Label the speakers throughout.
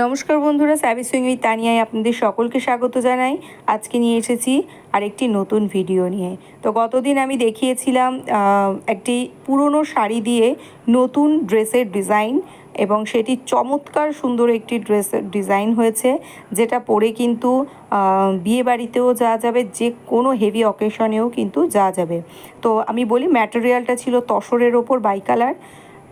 Speaker 1: নমস্কার বন্ধুরা স্যাভি swing with তানিয়ায় আপনাদের সকলকে স্বাগত জানাই। আজকে নিয়ে এসেছি আরেকটি নতুন ভিডিও নিয়ে। তো গতদিন আমি দেখিয়েছিলাম একটি পুরনো শাড়ি দিয়ে নতুন ড্রেসের ডিজাইন এবং সেটি চমৎকার সুন্দর একটি ড্রেসের ডিজাইন হয়েছে, যেটা পরে কিন্তু বিয়েবাড়িতেও যাওয়া যাবে, যে কোনো হেভি অকেশনেও কিন্তু যাওয়া যাবে। তো আমি বলি ম্যাটেরিয়ালটা ছিল তসরের ওপর বাই কালার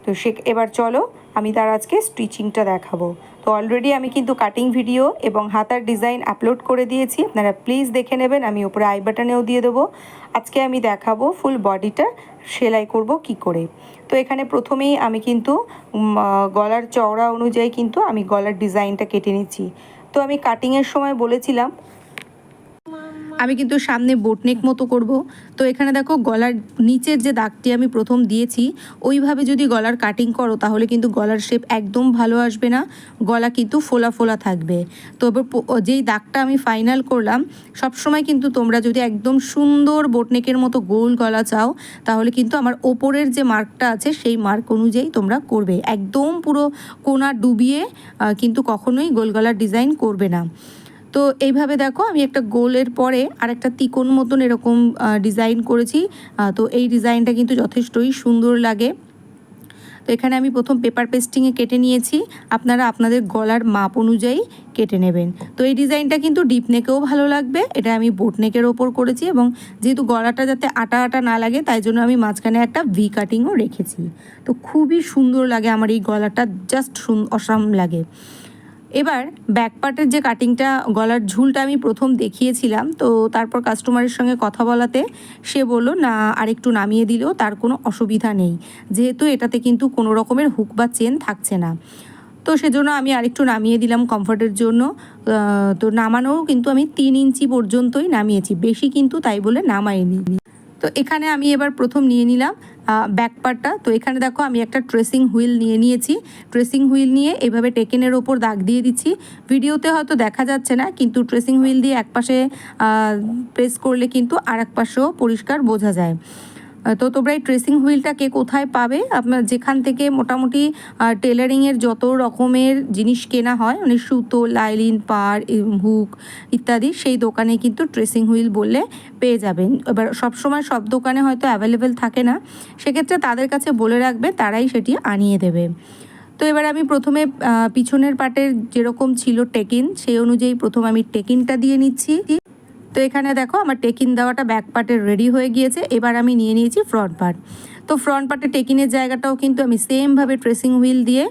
Speaker 1: তো সে, এবার চলো আমি তার আজকে স্টিচিংটা দেখাবো। তো অলরেডি আমি কিন্তু কাটিং ভিডিও এবং হাতার ডিজাইন আপলোড করে দিয়েছি। আপনারা প্লিজ দেখে নেবেন, আমি উপরে আই বাটনেও দিয়ে দেবো। আজকে আমি দেখাবো ফুল বডিটা সেলাই করব কি করে। তো এখানে প্রথমেই আমি কিন্তু গলার চওড়া অনুযায়ী কিন্তু আমি গলার ডিজাইনটা কেটে নিচ্ছি। তো আমি কাটিংয়ের সময় বলেছিলাম আমি কিন্তু সামনে বোটনেক মতো করব। তো এখানে দেখো গলার নিচের যে দাগটি আমি প্রথম দিয়েছি, ওইভাবে যদি গলার কাটিং করো তাহলে কিন্তু গলার শেপ একদম ভালো আসবে না, গলা কিন্তু ফোলা ফোলা থাকবে। তো এবার যেই দাগটা আমি ফাইনাল করলাম, সবসময় কিন্তু তোমরা যদি একদম সুন্দর বোটনেকের মতো গোল গলা চাও, তাহলে কিন্তু আমার ওপরের যে মার্কটা আছে সেই মার্ক অনুযায়ী তোমরা করবে। একদম পুরো কোনা ডুবিয়ে কিন্তু কখনোই গোল গলার ডিজাইন করবে না। তো এইভাবে দেখো, আমি একটা গোলের পরে আর একটা তিকোন মতন এরকম ডিজাইন করেছি। তো এই ডিজাইনটা কিন্তু যথেষ্টই সুন্দর লাগে। তো এখানে আমি প্রথম পেপার পেস্টিংয়ে কেটে নিয়েছি। আপনারা আপনাদের গলার মাপ অনুযায়ী কেটে নেবেন। তো এই ডিজাইনটা কিন্তু ডিপ নেকেও ভালো লাগবে, এটা আমি বোট নেকের ওপর করেছি এবং যেহেতু গলাটা যাতে আটা আটা না লাগে, তাই জন্য আমি মাঝখানে একটা ভি কাটিংও রেখেছি। তো খুবই সুন্দর লাগে আমার এই গলাটা জাস্ট অসাম লাগে। এবার ব্যাক পার্টের যে কাটিংটা গলার ঝুলটা আমি প্রথম দেখিয়েছিলাম, তো তারপর কাস্টমারের সঙ্গে কথা বলাতে সে বলল, না, আরেকটু নামিয়ে দিলেও তার কোনো অসুবিধা নেই। যেহেতু এটাতে কিন্তু কোনো রকমের হুক বা চেন থাকছে না। তো সেজন্য আমি আরেকটু নামিয়ে দিলাম কমফর্টের জন্য। তো নামানোও কিন্তু আমি তিন ইঞ্চি পর্যন্তই নামিয়েছি। বেশি কিন্তু তাই বলে নামাইনি। তো এখানে আমি এবার প্রথম নিয়ে নিলাম। ব্যাক পার্টটা তো এখানে দেখো আমি একটা ট্রেসিং হুইল নিয়ে নিয়েছি। ট্রেসিং হুইল নিয়ে এভাবে টেকেনের ওপর দাগ দিয়ে দিচ্ছি। ভিডিওতে হয়তো দেখা যাচ্ছে না, কিন্তু ট্রেসিং হুইল দিয়ে একপাশে প্রেস করলে কিন্তু আর এক পাশেও পরিষ্কার বোঝা যায়। তো তোমরা এই ট্রেসিং হুইলটাকে কোথায় পাবে? আপনার যেখান থেকে মোটামুটি টেলারিংয়ের যত রকমের জিনিস কেনা হয় মানে সুতো, লাইলিন, পার হুক ইত্যাদি, সেই দোকানে কিন্তু ট্রেসিং হুইল বললে পেয়ে যাবেন। এবার সবসময় সব দোকানে হয়তো অ্যাভেলেবেল থাকে না। সেক্ষেত্রে তাদের কাছে বলে রাখবে, তারাই সেটি আনিয়ে দেবে। তো এবার আমি প্রথমে পিছনের পাটের যেরকম ছিল টেকিন, সেই অনুযায়ী প্রথম আমি টেকিনটা দিয়ে নিচ্ছি। তো এখানে দেখো আমার টেকিন দেওয়াটা ব্যাক পার্টে রেডি হয়ে গিয়েছে। এবার আমি নিয়ে নিয়েছি ফ্রন্ট পার্ট তো ফ্রন্ট পার্টে টেকিনের জায়গাটাও কিন্তু আমি সেমভাবে ট্রেসিং হুইল দিয়ে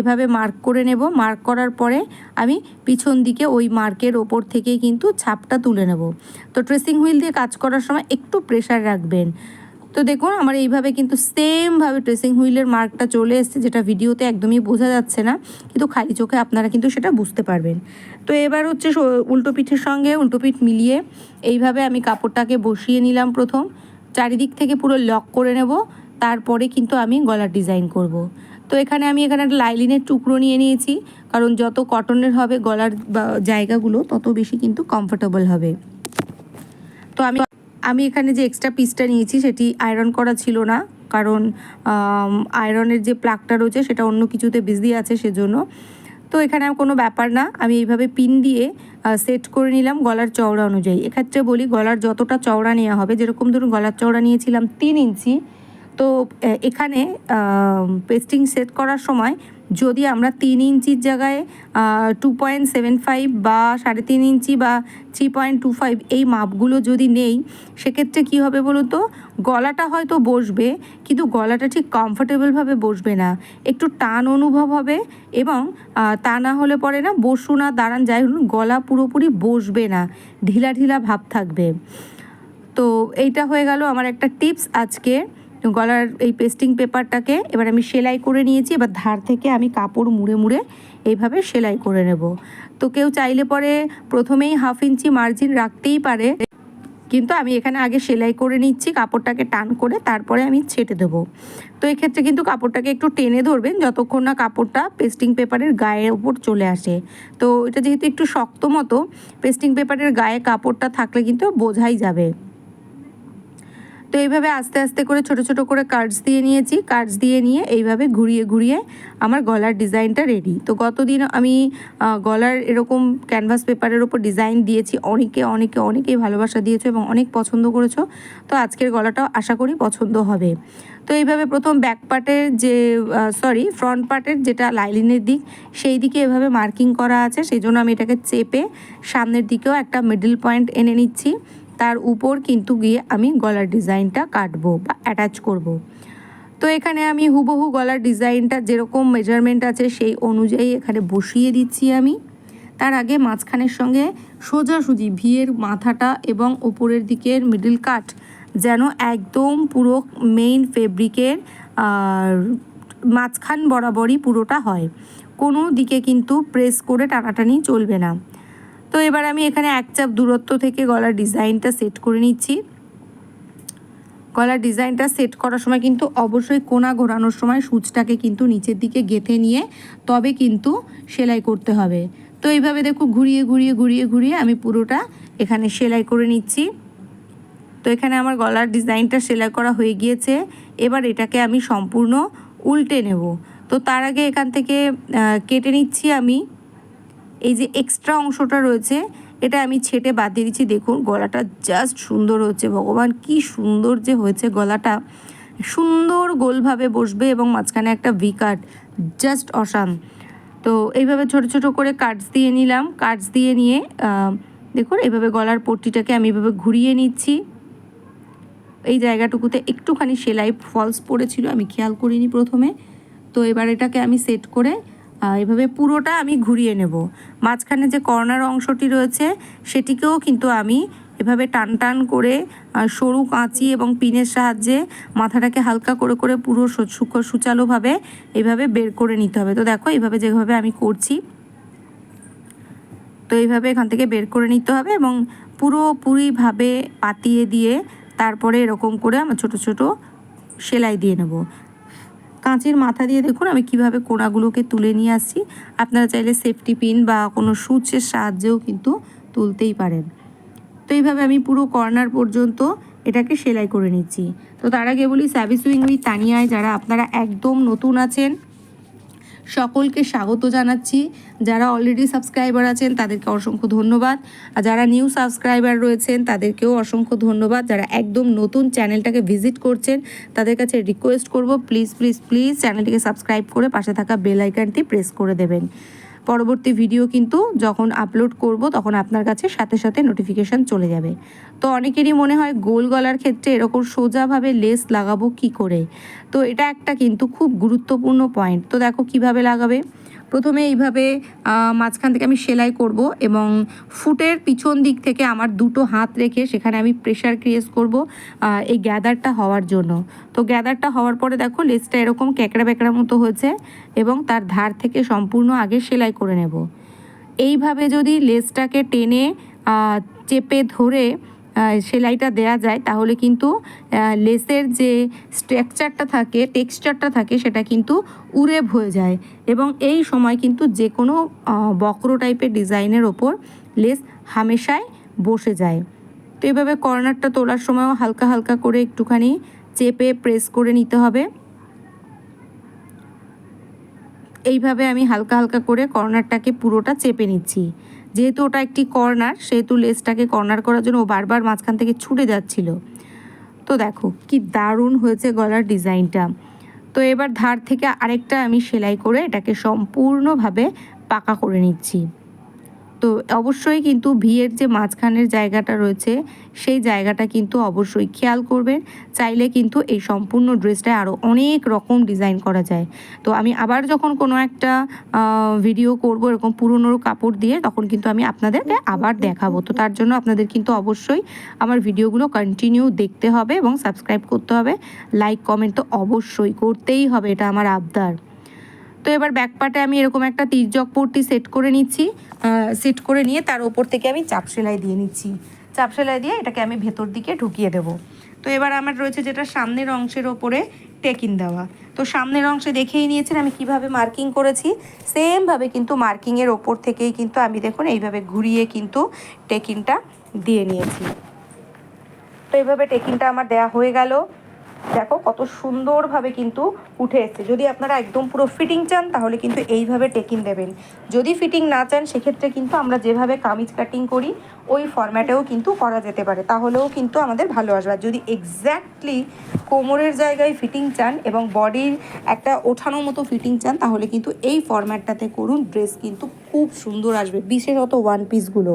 Speaker 1: এভাবে মার্ক করে নেব। মার্ক করার পরে আমি পিছন দিকে ওই মার্কের ওপর থেকেই কিন্তু ছাপটা তুলে নেব। তো ট্রেসিং হুইল দিয়ে কাজ করার সময় একটু প্রেশার রাখবেন। তো দেখুন, আমার এইভাবে কিন্তু সেমভাবে ড্রেসিং হুইলের মার্কটা চলে এসেছে, যেটা ভিডিওতে একদমই বোঝা যাচ্ছে না। কিন্তু খালি চোখে আপনারা কিন্তু সেটা বুঝতে পারবেন। তো এবার হচ্ছে উল্টো পিঠের সঙ্গে উল্টো পিঠ মিলিয়ে এইভাবে আমি কাপড়টাকে বসিয়ে নিলাম প্রথম। চারিদিক থেকে পুরো লক করে নেব, তারপরে কিন্তু আমি গলার ডিজাইন করব। তো এখানে আমি এখানে একটা লাইলিনের টুকরো নিয়ে নিয়েছি, কারণ যত কটনের হবে গলার জায়গাগুলো, তত বেশি কিন্তু কমফোর্টেবল হবে। তো আমি আমি এখানে যে এক্সট্রা পিসটা নিয়েছি সেটি আয়রন করা ছিল না। কারণ আয়রনের যে প্লাগটা রয়েছে সেটা অন্য কিছুতে বিজি আছে সেজন্য। তো এখানে কোনো ব্যাপার না। আমি এইভাবে পিন দিয়ে সেট করে নিলাম গলার চওড়া অনুযায়ী। এক্ষেত্রে বলি গলার যতটা চওড়া নেওয়া হবে, যেরকম ধরুন গলার চওড়া নিয়েছিলাম তিন ইঞ্চি, তো এখানে পেস্টিং সেট করার সময় যদি আমরা তিন ইঞ্চির জায়গায় টু পয়েন্ট সেভেন ফাইভ বা সাড়ে তিন ইঞ্চি বা থ্রি পয়েন্ট টু ফাইভ এই মাপগুলো যদি নেই, সেক্ষেত্রে কী হবে বলুন তো? গলাটা হয়তো বসবে, কিন্তু গলাটা ঠিক কমফোর্টেবলভাবে বসবে না। একটু টান অনুভব হবে এবং তা না হলে পরে না বসু না, দাঁড়ান, যাই হোক, গলা পুরোপুরি বসবে না। ঢিলা ঢিলা ভাব থাকবে। তো এইটা হয়ে গেল আমার একটা টিপস আজকে গলার এই পেস্টিং পেপারটাকে এবার আমি সেলাই করে নিয়েছি। এবার ধার থেকে আমি কাপড় মুড়ে মুড়ে এইভাবে সেলাই করে নেব। তো কেউ চাইলে পরে প্রথমেই হাফ ইঞ্চি মার্জিন রাখতেই পারে। কিন্তু আমি এখানে আগে সেলাই করে নিচ্ছি, কাপড়টাকে টান করে তারপরে আমি ছেটে দেবো। তো এক্ষেত্রে কিন্তু কাপড়টাকে একটু টেনে ধরবেন, যতক্ষণ না কাপড়টা পেস্টিং পেপারের গায়ের ওপর চলে আসে। তো এটা যেহেতু একটু শক্ত মতো পেস্টিং পেপারের গায়ে কাপড়টা থাকলে কিন্তু বোঝাই যাবে। তো এইভাবে আস্তে আস্তে করে ছোট ছোট করে কার্ডস দিয়ে নিয়েছি। কার্ডস দিয়ে নিয়ে এইভাবে ঘুরিয়ে ঘুরিয়ে আমার গলার ডিজাইনটা রেডি তো গতদিন আমি গলার এরকম ক্যানভাস পেপারের ওপর ডিজাইন দিয়েছি। অনেকে অনেকে, অনেকেই ভালোবাসা দিয়েছ এবং অনেক পছন্দ করেছ। তো আজকের গলাটাও আশা করি পছন্দ হবে। তো এইভাবে প্রথম ব্যাক পার্টের যে সরি ফ্রন্ট পার্টের যেটা লাইলিনের দিক, সেই দিকে এভাবে মার্কিং করা আছে। সেই জন্য আমি এটাকে চেপে সামনের দিকেও একটা মিডল পয়েন্ট এনে নিচ্ছি। তার উপর কিন্তু গিয়ে আমি গলার ডিজাইনটা কাটবো বা অ্যাটাচ করব। তো এখানে আমি হুবহু গলার ডিজাইনটা যেরকম মেজারমেন্ট আছে সেই অনুযায়ী এখানে বসিয়ে দিচ্ছি আমি। তার আগে মাঝখানের সঙ্গে সোজাসুজি ভিয়ের মাথাটা এবং ওপরের দিকের মিডল কাট যেন একদম পুরো মেইন ফেব্রিকের মাঝখান বরাবরই পুরোটা হয়। কোনো দিকে কিন্তু প্রেস করে টানাটানি চলবে না। তো এবার আমি এখানে এক চাপ দূরত্ব থেকে গলার ডিজাইনটা সেট করে নিচ্ছি। গলার ডিজাইনটা সেট করার সময় কিন্তু অবশ্যই কোনা ঘোরানোর সময় সূচটাকে কিন্তু নিচের দিকে গেঁথে নিয়ে তবে কিন্তু সেলাই করতে হবে। তো এইভাবে দেখো ঘুরিয়ে ঘুরিয়ে ঘুরিয়ে ঘুরিয়ে আমি পুরোটা এখানে সেলাই করে নিচ্ছি। তো এখানে আমার গলার ডিজাইনটা সেলাই করা হয়ে গিয়েছে। এবার এটাকে আমি সম্পূর্ণ উল্টে নেব। তো তার আগে এখান থেকে কেটে নিচ্ছি আমি। এই যে এক্সট্রা অংশটা রয়েছে, এটা আমি ছেটে বাদ দিয়ে দিচ্ছি। দেখুন, গলাটা জাস্ট সুন্দর হচ্ছে। ভগবান, কি সুন্দর যে হয়েছে গলাটা। সুন্দর গোলভাবে বসবে এবং মাঝখানে একটা ভি কাট জাস্ট অসাম। তো এইভাবে ছোট ছোট করে কাটস দিয়ে নিলাম। কাটস দিয়ে নিয়ে দেখুন, এইভাবে গলার পট্টিটাকে আমি এইভাবে ঘুরিয়ে নিচ্ছি। এই জায়গাটুকুতে একটুখানি সেলাই ফলস পড়েছিল, আমি খেয়াল করিনি প্রথমে। তো এবার এটাকে আমি সেট করে এভাবে পুরোটা আমি ঘুরিয়ে নেব। মাঝখানে যে কর্নার অংশটি রয়েছে, সেটিকেও কিন্তু আমি এভাবে টান টান করে সরু কাঁচি এবং পিনের সাহায্যে মাথাটাকে হালকা করে করে পুরো সুচালোভাবে এভাবে বের করে নিতে হবে। তো দেখো এইভাবে যেভাবে আমি করছি, তো এইভাবে এখান থেকে বের করে নিতে হবে এবং পুরোপুরিভাবে পাতিয়ে দিয়ে তারপরে এরকম করে আমার ছোট ছোট সেলাই দিয়ে নেব। কাঁচের মাথা দিয়ে দেখুন, আমি কীভাবে কোনাগুলোকে তুলে নিয়ে আসছি। আপনারা চাইলে সেফটি পিন বা কোনো সুচের সাহায্যেও কিন্তু তুলতেই পারেন। তো এইভাবে আমি পুরো কর্নার পর্যন্ত এটাকে সেলাই করে নিচ্ছি। তো তার আগে বলি স্যাভি সুইং তানিয়ায় যারা আপনারা একদম নতুন আছেন সকলকে স্বাগত জানাচ্ছি। যারা অলরেডি সাবস্ক্রাইবার আছেন, তাদেরকে অসংখ্য ধন্যবাদ। আর যারা নিউ সাবস্ক্রাইবার রয়েছেন, তাদেরকেও অসংখ্য ধন্যবাদ। যারা একদম নতুন চ্যানেলটাকে ভিজিট করছেন, তাদের কাছে রিকোয়েস্ট করব প্লিজ প্লিজ প্লিজ চ্যানেলটিকে সাবস্ক্রাইব করে পাশে থাকা বেল আইকনটি প্রেস করে দেবেন। পরবর্তী ভিডিও কিন্তু যখন আপলোড করব, তখন আপনার কাছে সাথে সাথে নোটিফিকেশান চলে যাবে। তো অনেকেরই মনে হয় গোল গলার ক্ষেত্রে এরকম সোজাভাবে লেস লাগাবো কি করে? তো এটা একটা কিন্তু খুব গুরুত্বপূর্ণ পয়েন্ট তো দেখো কীভাবে লাগাবে? প্রথমে এইভাবে মাঝখান থেকে আমি সেলাই করব এবং ফুটের পিছন দিক থেকে আমার দুটো হাত রেখে সেখানে আমি প্রেশার ক্রিয়েট করব এই গ্যাদারটা হওয়ার জন্য। তো গ্যাদারটা হওয়ার পরে দেখো লেসটা এরকম ক্যাকড়া ব্যাকড়া মতো হয়েছে এবং তার ধার থেকে সম্পূর্ণ আগে সেলাই করে নেব। এইভাবে যদি লেসটাকে টেনে চেপে ধরে সেলাইটা দেয়া যায়, তাহলে কিন্তু লেসের যে স্ট্রাকচারটা থাকে, টেক্সচারটা থাকে, সেটা কিন্তু উড়েভ হয়ে যায়। এবং এই সময় কিন্তু যে কোনো বক্র টাইপের ডিজাইনের ওপর লেস হামেশাই বসে যায়। তো এভাবে কর্নারটা তোলার সময়ও হালকা হালকা করে একটুখানি চেপে প্রেস করে নিতে হবে। এইভাবে আমি হালকা হালকা করে কর্নারটাকে পুরোটা চেপে নিচ্ছি। যেহেতু ওটা একটি কর্নার, সেহেতু লেসটাকে কর্নার করার জন্য ও বারবার মাঝখান থেকে ছুটে যাচ্ছিল। তো দেখো, কি দারুণ হয়েছে গলার ডিজাইনটা। তো এবার ধার থেকে আরেকটা আমি সেলাই করে এটাকে সম্পূর্ণভাবে পাকা করে নিচ্ছি। তো অবশ্যই কিন্তু ভিয়ের যে মাঝখানের জায়গাটা রয়েছে, সেই জায়গাটা কিন্তু অবশ্যই খেয়াল করবেন। চাইলে কিন্তু এই সম্পূর্ণ ড্রেসটায় আরও অনেক রকম ডিজাইন করা যায়। তো আমি আবার যখন কোনো একটা ভিডিও করব এরকম পুরনো কাপড় দিয়ে, তখন কিন্তু আমি আপনাদেরকে আবার দেখাবো। তো তার জন্য আপনাদের কিন্তু অবশ্যই আমার ভিডিওগুলো কন্টিনিউ দেখতে হবে এবং সাবস্ক্রাইব করতে হবে। লাইক কমেন্ট তো অবশ্যই করতেই হবে, এটা আমার আবদার। তো এবার ব্যাক পার্টে আমি এরকম একটা তির্যক পট্টি সেট করে নিচ্ছি। সেট করে নিয়ে তার ওপর থেকে আমি চাপ সেলাই দিয়ে নিচ্ছি। চাপ সেলাই দিয়ে এটাকে আমি ভেতর দিকে ঢুকিয়ে দেবো। তো এবার আমার রয়েছে যেটা সামনের অংশের ওপরে টেকিন দেওয়া। তো সামনের অংশে দেখেই নিয়েছেন আমি কীভাবে মার্কিং করেছি। সেমভাবে কিন্তু মার্কিংয়ের ওপর থেকেই কিন্তু আমি দেখুন এইভাবে ঘুরিয়ে কিন্তু টেকিনটা দিয়ে নিয়েছি। তো এইভাবে টেকিংটা আমার দেয়া হয়ে গেল। দেখো কত সুন্দরভাবে কিন্তু উঠে এসছে। যদি আপনারা একদম পুরো ফিটিং চান, তাহলে কিন্তু এইভাবে টেকিং দেবেন। যদি ফিটিং না চান, সেক্ষেত্রে কিন্তু আমরা যেভাবে কামিজ কাটিং করি, ওই ফরম্যাটেও কিন্তু করা যেতে পারে। তাহলেও কিন্তু আমাদের ভালো আসবে। যদি এক্স্যাক্টলি কোমরের জায়গায় ফিটিং চান এবং বডির একটা ওঠানো মতো ফিটিং চান, তাহলে কিন্তু এই ফরম্যাটটাতে করুন। ড্রেস কিন্তু খুব সুন্দর আসবে, বিশেষত ওয়ান পিসগুলো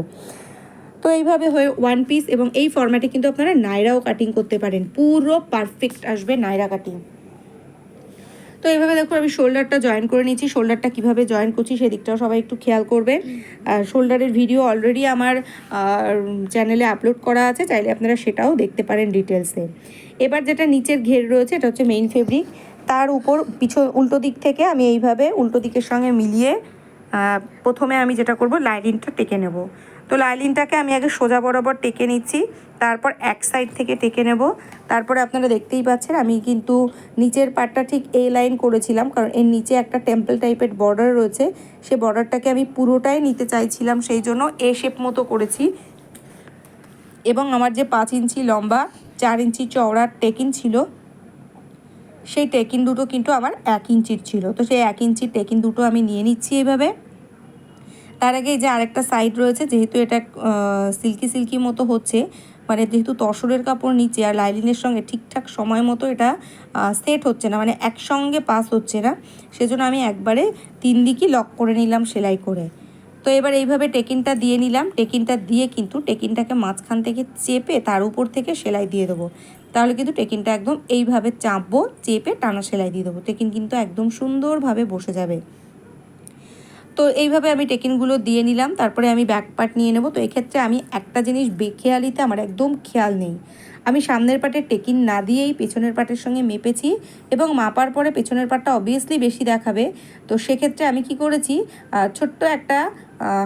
Speaker 1: তো এইভাবে হয়ে ওয়ান পিস এবং এই ফরম্যাটে কিন্তু আপনারা নাইরাও কাটিং করতে পারেন। পুরো পারফেক্ট আসবে নাইরা কাটিং তো এইভাবে দেখুন, আমি শোল্ডারটা জয়েন করে নিয়েছি। শোল্ডারটা কীভাবে জয়েন করছি সেদিকটাও সবাই একটু খেয়াল করবেন। আর শোল্ডারের ভিডিও অলরেডি আমার চ্যানেলে আপলোড করা আছে। চাইলে আপনারা সেটাও দেখতে পারেন ডিটেলসে এবার যেটা নিচের ঘের রয়েছে, এটা হচ্ছে মেইন ফেব্রিক তার উপর পিছন, উল্টো দিক থেকে আমি এইভাবে উল্টো দিকের সঙ্গে মিলিয়ে প্রথমে আমি যেটা করব লাইনিংটা টেকে নেব। তো লাইলিনটাকে আমি আগে সোজা বরাবর টেকে নিচ্ছি। তারপর এক সাইড থেকে টেকে নেব। তারপরে আপনারা দেখতেই পাচ্ছেন, আমি কিন্তু নিচের পার্টটা ঠিক এই লাইন করেছিলাম, কারণ এর নিচে একটা টেম্পল টাইপের বর্ডার রয়েছে। সে বর্ডারটাকে আমি পুরোটাই নিতে চাইছিলাম, সেই জন্য এ শেপ মতো করেছি। এবং আমার যে পাঁচ ইঞ্চি লম্বা, চার ইঞ্চি চওড়ার টেকিন ছিল, সেই টেকিন দুটো কিন্তু আমার এক ইঞ্চির ছিল। তো সেই এক ইঞ্চির টেকিন দুটো আমি নিয়ে নিচ্ছি এভাবে। তার আগে যে আরেকটা সাইড রয়েছে, যেহেতু এটা সিল্কি সিল্কি মতো হচ্ছে মানে যেহেতু তসরের কাপড় নিচে আর লাইলিনের সঙ্গে ঠিকঠাক সময় মতো এটা সেট হচ্ছে না মানে একসঙ্গে পাস হচ্ছে না, সেজন্য আমি একবারে তিন দিকই লক করে নিলাম সেলাই করে। তো এবার এইভাবে টেকিনটা দিয়ে নিলাম, টেকিনটা দিয়ে কিন্তু টেকিনটাকে মাঝখান থেকে চেপে তার উপর থেকে সেলাই দিয়ে দেবো। তাহলে কিন্তু টেকিনটা একদম এইভাবে চাপবো, চেপে টানা সেলাই দিয়ে দেবো। টেকিন কিন্তু একদম সুন্দরভাবে বসে যাবে। তো এইভাবে আমি টেকিনগুলো দিয়ে নিলাম, তারপরে আমি ব্যাক পার্ট নিয়ে নেব। তো এক্ষেত্রে আমি একটা জিনিস বেখেয়ালিতে আমার একদম খেয়াল নেই। আমি সামনের পাটে টেকিন না দিয়েই পেছনের পাটের সঙ্গে মেপেছি এবং মাপার পরে পেছনের পাটটা অবভিয়াসলি বেশি দেখাবে। তো সেক্ষেত্রে আমি কি করেছি ছোট্ট একটা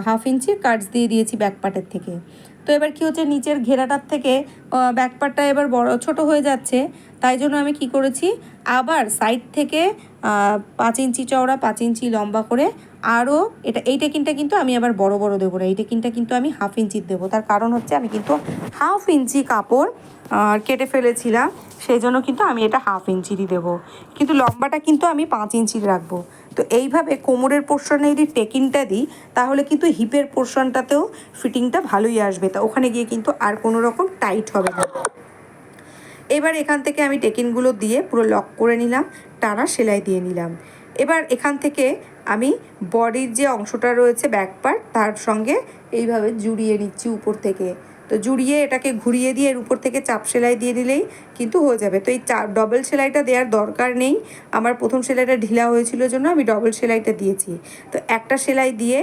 Speaker 1: হাফ ইঞ্চি কাটস দিয়ে দিয়েছি ব্যাক পার্টের থেকে। তো এবার কি হচ্ছে, নিচের ঘেরাটার থেকে ব্যাক পার্টটা এবার বড়, ছোট হয়ে যাচ্ছে। তাই জন্য আমি কি করেছি, আবার সাইড থেকে পাঁচ ইঞ্চি চওড়া, পাঁচ ইঞ্চি লম্বা করে আরও এটা এই টেকিনটা কিন্তু আমি আবার বড় বড় দেবো না এই টেকিনটা কিন্তু আমি হাফ ইঞ্চির দেবো। তার কারণ হচ্ছে আমি কিন্তু হাফ ইঞ্চি কাপড় কেটে ফেলেছিলাম, সেই জন্য কিন্তু আমি এটা হাফ ইঞ্চিরই দেবো। কিন্তু লম্বাটা কিন্তু আমি পাঁচ ইঞ্চির রাখব। তো এইভাবে কোমরের পোর্শনে যদি টেকিংটা দিই, তাহলে কিন্তু হিপের পোর্শনটাতেও ফিটিংটা ভালোই আসবে। তা ওখানে গিয়ে কিন্তু আর কোনো রকম টাইট হবে না। এবার এখান থেকে আমি টেকিনগুলো দিয়ে পুরো লক করে নিলাম, টানা সেলাই দিয়ে নিলাম। এবার এখান থেকে আমি বডির যে অংশটা রয়েছে ব্যাক পার্ট তার সঙ্গে এইভাবে জুড়িয়ে নিচ্ছি উপর থেকে। তো জুড়িয়ে এটাকে ঘুরিয়ে দিয়ে এর উপর থেকে চাপ সেলাই দিয়ে দিলেই কিন্তু হয়ে যাবে। তো এই চাপ ডবল সেলাইটা দেওয়ার দরকার নেই। আমার প্রথম সেলাইটা ঢিলা হয়েছিল জন্য আমি ডবল সেলাইটা দিয়েছি। তো একটা সেলাই দিয়ে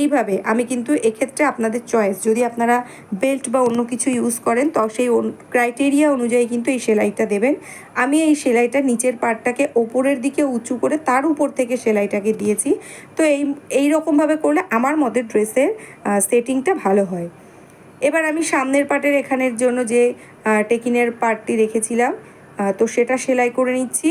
Speaker 1: এইভাবে আমি কিন্তু এক্ষেত্রে আপনাদের চয়েস যদি আপনারা বেল্ট বা অন্য কিছু ইউজ করেন, তো সেই ক্রাইটেরিয়া অনুযায়ী কিন্তু এই সেলাইটা দেবেন। আমি এই সেলাইটা নিচের পার্টটাকে ওপরের দিকে উঁচু করে তার উপর থেকে সেলাইটাকে দিয়েছি। তো এই এই রকমভাবে করলে আমার মতে ড্রেসের সেটিংটা ভালো হয়। এবার আমি সামনের পার্টের এখানের জন্য যে টেকিনের পার্টটি রেখেছিলাম তো সেটা সেলাই করে নিচ্ছি।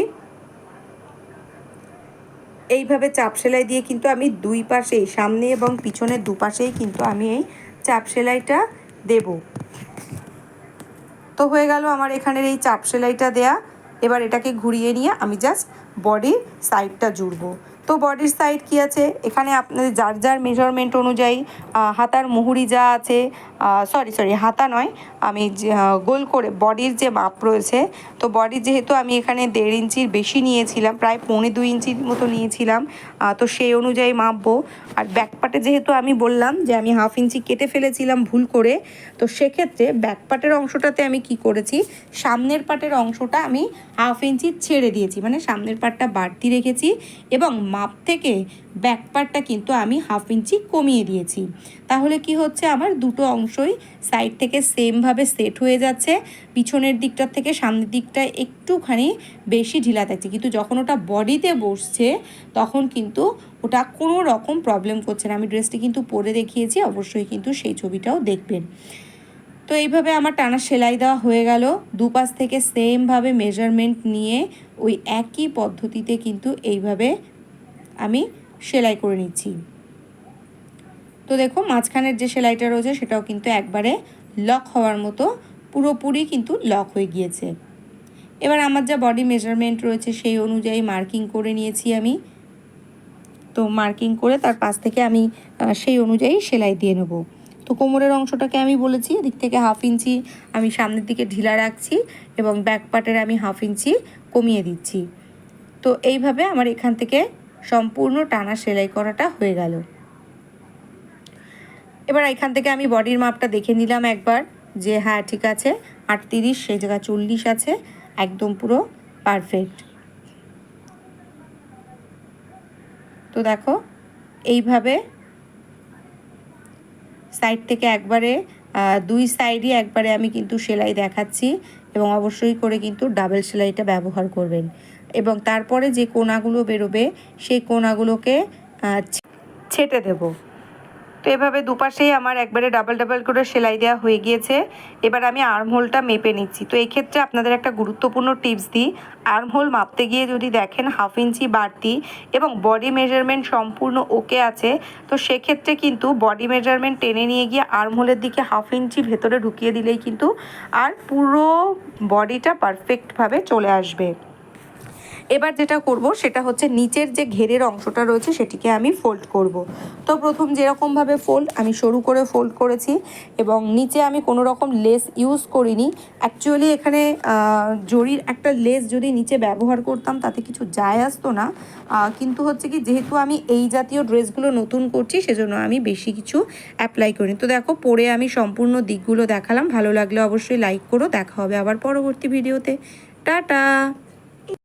Speaker 1: এইভাবে চাপ সেলাই দিয়ে কিন্তু আমি দুই পাশেই, সামনে এবং পিছনের দুপাশেই কিন্তু আমি এই চাপ সেলাইটা দেব। তো হয়ে গেল আমার এখানের এই চাপ সেলাইটা দেয়া। এবার এটাকে ঘুরিয়ে নিয়ে আমি জাস্ট বডির সাইডটা জুড়বো। তো বডির সাইড কি আছে? এখানে আপনাদের যার যার মেজারমেন্ট অনুযায়ী হাতার মুহুরি যা আছে সরি সরি হাতা নয়, আমি গোল করে বডির যে মাপ রয়েছে, তো বডির যেহেতু আমি এখানে দেড় ইঞ্চির বেশি নিয়েছিলাম, প্রায় পৌনে দুই ইঞ্চির মতো নিয়েছিলাম তো সেই অনুযায়ী মাপবো। আর ব্যাকপাটে যেহেতু আমি বললাম যে আমি হাফ ইঞ্চি কেটে ফেলেছিলাম ভুল করে, তো সেক্ষেত্রে ব্যাকপাটের অংশটাতে আমি কি করেছি, সামনের পাটের অংশটা আমি হাফ ইঞ্চি ছেড়ে দিয়েছি মানে সামনের পাটটা বাড়তি রেখেছি এবং মাপ থেকে ব্যাক পার্টটা কিন্তু আমি হাফ ইঞ্চি কমিয়ে দিয়েছি। তাহলে কি হচ্ছে? আমার দুটো অংশই সাইড থেকে সেমভাবে সেট হয়ে যাচ্ছে। পিছনের দিকটার থেকে সামনের দিকটা একটুখানি বেশি ঢিলা থাকছে কিন্তু যখন ওটা বডিতে বসছে, তখন কিন্তু ওটা কোনো রকম প্রবলেম করছে না। আমি ড্রেসটি কিন্তু পরে দেখিয়েছি, অবশ্যই কিন্তু সেই ছবিটাও দেখবেন। তো এইভাবে আমার টানা সেলাই দেওয়া হয়ে গেল। দুপাশ থেকে সেমভাবে মেজারমেন্ট নিয়ে ওই একই পদ্ধতিতে কিন্তু এইভাবে আমি সেলাই করে নিচ্ছি। তো দেখো, মাঝখানের যে সেলাইটা রয়েছে, সেটাও কিন্তু একবারে লক হওয়ার মতো, পুরোপুরি কিন্তু লক হয়ে গিয়েছে। এবার আমার যা বডি মেজারমেন্ট রয়েছে, সেই অনুযায়ী মার্কিং করে নিয়েছি আমি। তো মার্কিং করে তার পাশ থেকে আমি সেই অনুযায়ী সেলাই দিয়ে নেব। তো কোমরের অংশটাকে আমি বলেছি, এদিক থেকে হাফ ইঞ্চি আমি সামনের দিকে ঢিলা রাখছি এবং ব্যাক পার্টের আমি হাফ ইঞ্চি কমিয়ে দিচ্ছি। তো এইভাবে আমার এখান থেকে সম্পূর্ণ টানা সেলাই করাটা হয়ে গেল। এবার এখান থেকে আমি বডির মাপটা দেখে নিলাম একবার, যে হ্যাঁ ঠিক আছে, আটত্রিশ, সেই জায়গায় চল্লিশ আছে, একদম পুরো পারফেক্ট। তো দেখো, এইভাবে সাইড থেকে একবারে দুই সাইডই একবারে আমি কিন্তু সেলাই দেখাচ্ছি এবং অবশ্যই করে কিন্তু ডাবল সেলাইটা ব্যবহার করবেন। এবং তারপরে যে কোনাগুলো বেরোবে, সেই কোনাগুলোকে ছেটে দেবো। তো এভাবে দুপাশেই আমার একবারে ডাবল ডাবল করে সেলাই দেওয়া হয়ে গিয়েছে। এবার আমি আর্মহোলটা মেপে নিচ্ছি। তো এই ক্ষেত্রে আপনাদের একটা গুরুত্বপূর্ণ টিপস দিই। আর্মহোল মাপতে গিয়ে যদি দেখেন হাফ ইঞ্চি বাড়তি এবং বডি মেজারমেন্ট সম্পূর্ণ ওকে আছে, তো সেক্ষেত্রে কিন্তু বডি মেজারমেন্ট টেনে নিয়ে গিয়ে আর্মহোলের দিকে হাফ ইঞ্চি ভেতরে ঢুকিয়ে দিলেই কিন্তু আর পুরো বডিটা পারফেক্টভাবে চলে আসবে। এবার যেটা করব, সেটা হচ্ছে নিচের যে ঘেরের অংশটা রয়েছে, সেটিকে আমি ফোল্ড করব। তো প্রথম যেরকমভাবে ফোল্ড আমি সরু করে ফোল্ড করেছি এবং নিচে আমি কোনো রকম লেস ইউজ করিনি। অ্যাকচুয়ালি এখানে জরির একটা লেস যদি নিচে ব্যবহার করতাম, তাতে কিছু যায় আসতো না। কিন্তু হচ্ছে কি, যেহেতু আমি এই জাতীয় ড্রেসগুলো নতুন করছি, সেজন্য আমি বেশি কিছু অ্যাপ্লাই করিনি। তো দেখো, পরে আমি সম্পূর্ণ দিকগুলো দেখালাম। ভালো লাগলে অবশ্যই লাইক করো। দেখা হবে আবার পরবর্তী ভিডিওতে টাটা!